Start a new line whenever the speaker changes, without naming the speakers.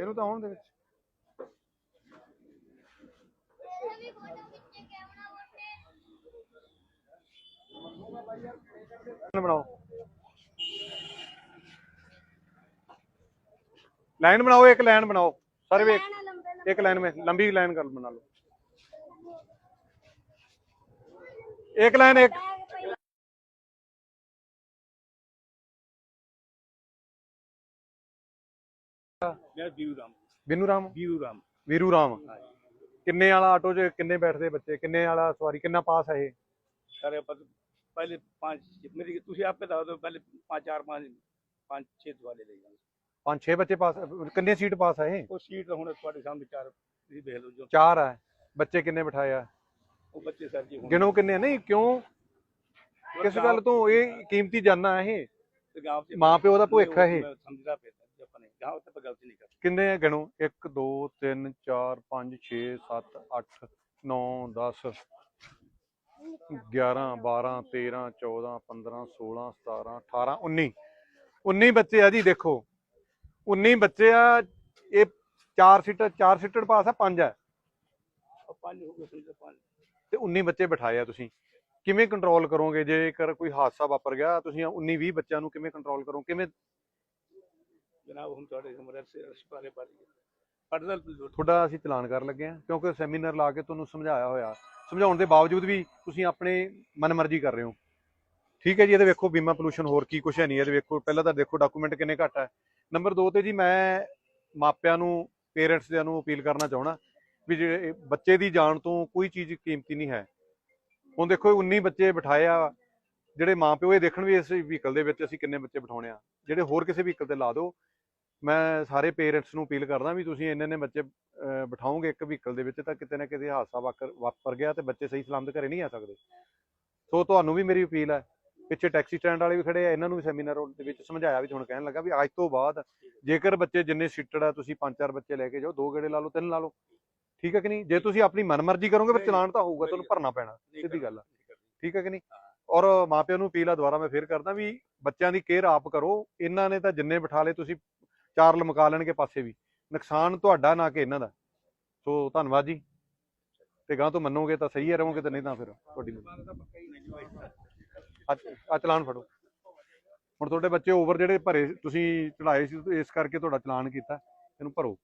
ਇਹਨੂੰ ਤਾਂ ਹੋਣ ਦੇ ਵਿੱਚ ਬਣਾਓ ਲਾਈਨ ਬਣਾਓ ਇੱਕ ਲਾਈਨ ਬਣਾਓ ਸਾਰੇ ਵੇਖ ਇੱਕ ਲਾਈਨ ਵਿੱਚ ਲੰਬੀ ਲਾਈਨ ਕਰ ਬਣਾ ਲਓ ਇੱਕ ਲਾਈਨ ਇੱਕ
ਮੇਰਾ ਵੀਰੂ ਰਾਮ
ਬਿੰਨੂ ਰਾਮ ਵੀਰੂ ਰਾਮ ਵੀਰੂ ਰਾਮ ਕਿੰਨੇ ਵਾਲਾ ਆਟੋ 'ਚ ਕਿੰਨੇ ਬੈਠਦੇ ਬੱਚੇ ਕਿੰਨੇ ਵਾਲਾ ਸਵਾਰੀ ਕਿੰਨਾ ਪਾਸ ਹੈ ਇਹ
ਸਾਰੇ ਪਹਿਲੇ ਪੰਜ ਮੇਰੀ ਤੁਸੀਂ ਆਪੇ ਦੱਸ ਦਿਓ ਪਹਿਲੇ ਪੰਜ ਚਾਰ ਪੰਜ ਪੰਜ ਛੇ ਦਵਾਲੇ ਲੈ वाले
ਪੰਜ ਛੇ ਬੱਚੇ ਪਾਸ ਕਿੰਨੇ ਸੀਟ ਪਾਸ ਹੈ ਇਹ ਉਹ ਸੀਟ ਹੁਣ ਤੁਹਾਡੇ ਸਾਹਮਣੇ ਚਾਰ ਤੁਸੀਂ ਦੇਖ ਲਓ ਜੋ ਚਾਰ ਹੈ ਬੱਚੇ ਕਿੰਨੇ ਬਿਠਾਇਆ ਉਹ ਬੱਚੇ ਸਰ ਜੀ ਹੁਣ ਗਿਣੋ ਕਿੰਨੇ ਨਹੀਂ ਕਿਉਂ ਕਿਸ ਗੱਲ ਤੋਂ ਇਹ ਕੀਮਤੀ ਹੈ ਇਹ ਗਾਂਵ ਮਾਂ ਪਿਓ ਦਾ ਭੁੱਖ ਹੈ ਇਹ। ਸਮਝਦਾ ਗਾਂ ਉੱਤੇ ਆਪਾਂ ਗਲਤੀ ਨਹੀਂ ਕਰਦੇ ਕਿੰਨੇ ਆ ਗਣੋ 1 2 3 4 5 6 7 8 9 10 11 12 13 14 15 16 17 18 19 19 ਬੱਚੇ ਆ ਜੀ ਦੇਖੋ 19 ਬੱਚੇ ਆ ਇਹ 4 ਸੀਟਰ 4 ਸੀਟਰ ਪਾਸ ਆ 5 ਆ 5 ਹੋ ਗਏ ਤੇ 19 ਬੱਚੇ ਬਿਠਾਏ ਆ ਤੁਸੀਂ ਕਿਵੇਂ ਕੰਟਰੋਲ ਕਰੋਗੇ ਜੇਕਰ ਕੋਈ ਹਾਦਸਾ ਵਾਪਰ ਗਿਆ ਤੁਸੀਂ 19 20 ਬੱਚਿਆਂ ਨੂੰ ਕਿਵੇਂ ਕੰਟਰੋਲ ਕਰੋ ਕਿਵੇਂ ਜਨਾਬ ਹੁਣ ਤੁਹਾਡੇ ਸਮਰੇ ਬਾਰੇ ਪਾਰੀ ਪੜਦਾ ਤੁਹਾਡਾ ਅਸੀਂ ਚਲਾਨ ਕਰਨ ਲੱਗੇ ਆ ਕਿਉਂਕਿ ਸੈਮੀਨਾਰ ਲਾ ਕੇ ਤੁਹਾਨੂੰ ਸਮਝਾਇਆ ਹੋਇਆ ਸਮਝਾਉਣ ਦੇ ਬਾਵਜੂਦ ਵੀ ਤੁਸੀਂ ਆਪਣੇ ਮਨਮਰਜ਼ੀ ਕਰ ਰਹੇ ਹੋ ਠੀਕ ਹੈ ਜੀ ਇਹਦੇ ਵੇਖੋ ਬੀਮਾ ਪੋਲੂਸ਼ਨ ਹੋਰ ਕੀ ਕੁਛ ਹੈ ਨਹੀਂ ਇਹਦੇ ਵੇਖੋ ਪਹਿਲਾਂ ਤਾਂ ਦੇਖੋ ਡਾਕੂਮੈਂਟ ਕਿੰਨੇ ਘੱਟ ਹੈ ਨੰਬਰ 2 ਤੇ ਜੀ ਮੈਂ ਮਾਪਿਆਂ ਨੂੰ ਪੇਰੈਂਟਸ ਦੇ ਨੂੰ ਅਪੀਲ ਕਰਨਾ ਚਾਹਣਾ ਵੀ ਜਿਹੜੇ ਬੱਚੇ ਦੀ ਜਾਨ ਤੋਂ ਕੋਈ ਚੀਜ਼ ਕੀਮਤੀ ਨਹੀਂ ਹੈ ਹੁਣ ਦੇਖੋ 19 ਬੱਚੇ ਬਿਠਾਏ ਆ ਜਿਹੜੇ ਮਾਪਿਓ ਇਹ ਦੇਖਣ ਵੀ ਇਸ ਵਹੀਕਲ ਦੇ ਵਿੱਚ ਅਸੀਂ ਕਿੰਨੇ ਬੱਚੇ ਬਿਠਾਉਣੇ ਆ ਜਿਹੜੇ ਹੋਰ ਕਿਸੇ ਵਹੀਕਲ ਤੇ ਲਾ ਦਿਓ ਮੈਂ ਸਾਰੇ ਪੇਰੈਂਟਸ ਨੂੰ ਅਪੀਲ ਕਰਦਾ ਵੀ ਤੁਸੀਂ ਇੰਨੇ ਨੇ ਬੱਚੇ ਬਿਠਾਓਗੇ ਇੱਕ ਵਹੀਕਲ ਦੇ ਵਿੱਚ ਤਾਂ ਕਿਤੇ ਨਾ ਕਿਤੇ ਹਾਦਸਾ ਵਾਪਰ ਗਿਆ ਤੇ ਬੱਚੇ ਸਹੀ ਸਲਾਮਤ ਘਰੇ ਨਹੀਂ ਆ ਸਕਦੇ ਸੋ ਤੁਹਾਨੂੰ ਵੀ ਮੇਰੀ ਅਪੀਲ ਹੈ ਪਿੱਛੇ ਟੈਕਸੀ ਸਟੈਂਡ ਵਾਲੇ ਵੀ ਖੜੇ ਆ ਇਹਨਾਂ ਨੂੰ ਵੀ ਸੈਮੀਨਾਰ ਦੇ ਵਿੱਚ ਸਮਝਾਇਆ ਵੀ ਹੁਣ ਕਹਿਣ ਲੱਗਾ ਵੀ ਅੱਜ ਤੋਂ ਬਾਅਦ ਜੇਕਰ ਬੱਚੇ ਜਿੰਨੇ ਸੀਟਡ ਆ ਤੁਸੀਂ ਪੰਜ ਚਾਰ ਬੱਚੇ ਲੈ ਕੇ ਜਾਓ ਦੋ ਗੇੜੇ ਲਾ ਲਓ ਤਿੰਨ ਲਾ ਲਓ ਠੀਕ ਹੈ ਕਿ ਨਹੀਂ ਜੇ ਤੁਸੀਂ ਆਪਣੀ ਮਨਮਰਜ਼ੀ ਕਰੋਗੇ ਫਿਰ ਚਲਾਨ ਤਾਂ ਹੋਊਗਾ ਤੁਹਾਨੂੰ ਭਰਨਾ ਪੈਣਾ ਸਿੱਧੀ ਗੱਲ ਆ ਠੀਕ ਹੈ ਕਿ ਨਹੀਂ ਔਰ ਮਾਪਿਆਂ ਨੂੰ ਅਪੀਲ ਆ ਦੁਬਾਰਾ ਮੈਂ ਫੇਰ ਕਰਦਾ ਵੀ ਬੱਚਿਆਂ ਦੀ ਕੇਅਰ ਆਪ ਕਰੋ ਇਹਨਾਂ ਨੇ ਤਾਂ ਜਿੰਨੇ ਬਿਠਾ ਲਏ ਤੁਸੀਂ ਚਾਰਲ ਮਕਾ ਲੈਣਗੇ ਪਾਸੇ ਵੀ ਨੁਕਸਾਨ ਤੁਹਾਡਾ ਨਾ ਕਿ ਇਹਨਾਂ ਦਾ ਸੋ ਧੰਨਵਾਦ ਜੀ ਤੇ ਗਾਂ ਤੋਂ ਮੰਨੋਗੇ ਤਾਂ ਸਹੀ ਹੈ ਰਹੋਗੇ ਤਾਂ ਨਹੀਂ ਤਾਂ ਫਿਰ ਤੁਹਾਡੀ ਆ ਚਲਾਨ ਫੜੋ ਹੁਣ ਤੁਹਾਡੇ ਬੱਚੇ ਓਵਰ ਜਿਹੜੇ ਭਰੇ ਤੁਸੀਂ ਚੜਾਏ ਸੀ ਇਸ ਕਰਕੇ ਤੁਹਾਡਾ ਚਲਾਨ ਕੀਤਾ ਇਹਨੂੰ ਭਰੋ